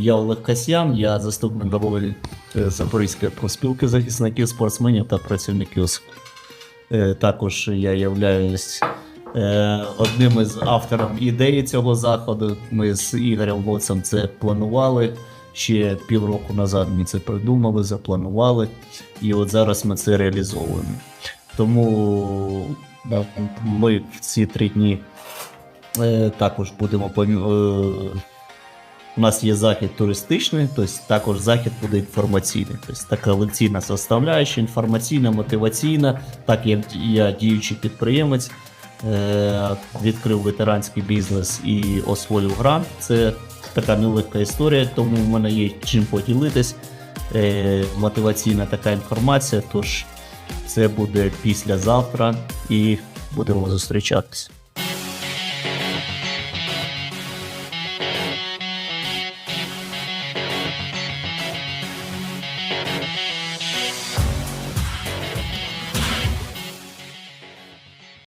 Я Олег Касьян, я заступник голови е, Запорізької профспілки захисників, спортсменів та працівників. Е, Також я являюсь е, одним із авторів ідеї цього заходу. Ми з Ігорем Воцем це планували. Ще півроку назад ми це придумали, запланували, і от зараз ми це реалізовуємо. Тому ми в ці три дні також будемо у нас є захід туристичний, тобто також захід буде інформаційний. Тобто така лекційна составляюча, інформаційна, мотиваційна. Так як я діючий підприємець, е, відкрив ветеранський бізнес і освоїв грант. Це така нелегка історія, тому в мене є чим поділитись. Е, мотиваційна така інформація. Тож це буде післязавтра і будемо зустрічатися.